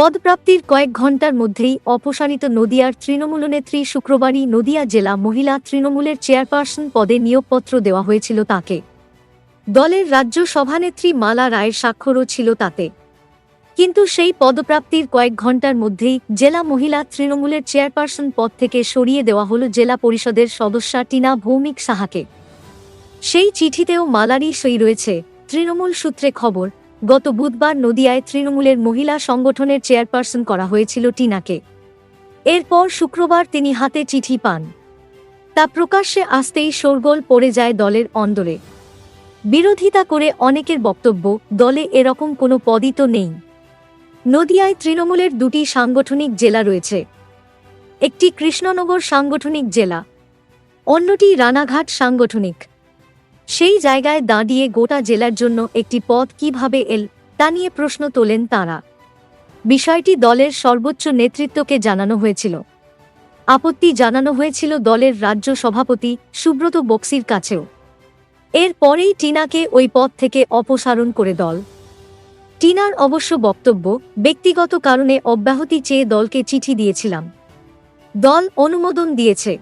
পদপ্রাপ্তির কয়েক ঘণ্টার মধ্যেই অপসারিত নদিয়ার তৃণমূল নেত্রী শুক্রবারই নদিয়া জেলা মহিলা তৃণমূলের চেয়ারপারসন পদে নিয়োগপত্র দেওয়া হয়েছিল তাকে। দলের রাজ্য সভানেত্রী মালা রায়ের স্বাক্ষরও ছিল তাতে। কিন্তু সেই পদপ্রাপ্তির কয়েক ঘণ্টার মধ্যেই জেলা মহিলা তৃণমূলের চেয়ারপারসন পদ থেকে সরিয়ে দেওয়া হল জেলা পরিষদের সদস্যা টিনা ভৌমিক সাহাকে। সেই চিঠিতেও মালারই সই রয়েছে। তৃণমূল সূত্রে খবর গত বুধবার নদিয়ায় তৃণমূলের মহিলা সংগঠনের চেয়ারপারসন করা হয়েছিল টিনাকে। এরপর শুক্রবার তিনি হাতে চিঠি পান। তা প্রকাশ্যে আসতেই শোরগোল পড়ে যায় দলের অন্দরে। বিরোধিতা করে অনেকের বক্তব্য, দলে এরকম কোনো পদই তো নেই। নদিয়ায় তৃণমূলের দুটি সাংগঠনিক জেলা রয়েছে। একটি কৃষ্ণনগর সাংগঠনিক জেলা, অন্যটি রানাঘাট সাংগঠনিক। সেই জায়গায় দাঁড়িয়ে গোটা জেলার জন্য একটি পদ কীভাবে এল, তা নিয়ে প্রশ্ন তোলেন তাঁরা। বিষয়টি দলের সর্বোচ্চ নেতৃত্বকে জানানো হয়েছিল। আপত্তি জানানো হয়েছিল দলের রাজ্য সভাপতি সুব্রত বক্সির কাছেও। এর পরেই টিনাকে ওই পদ থেকে অপসারণ করে দল। টিনার অবশ্য বক্তব্য, ব্যক্তিগত কারণে অব্যাহতি চেয়ে দলকে চিঠি দিয়েছিলাম। দল অনুমোদন দিয়েছে।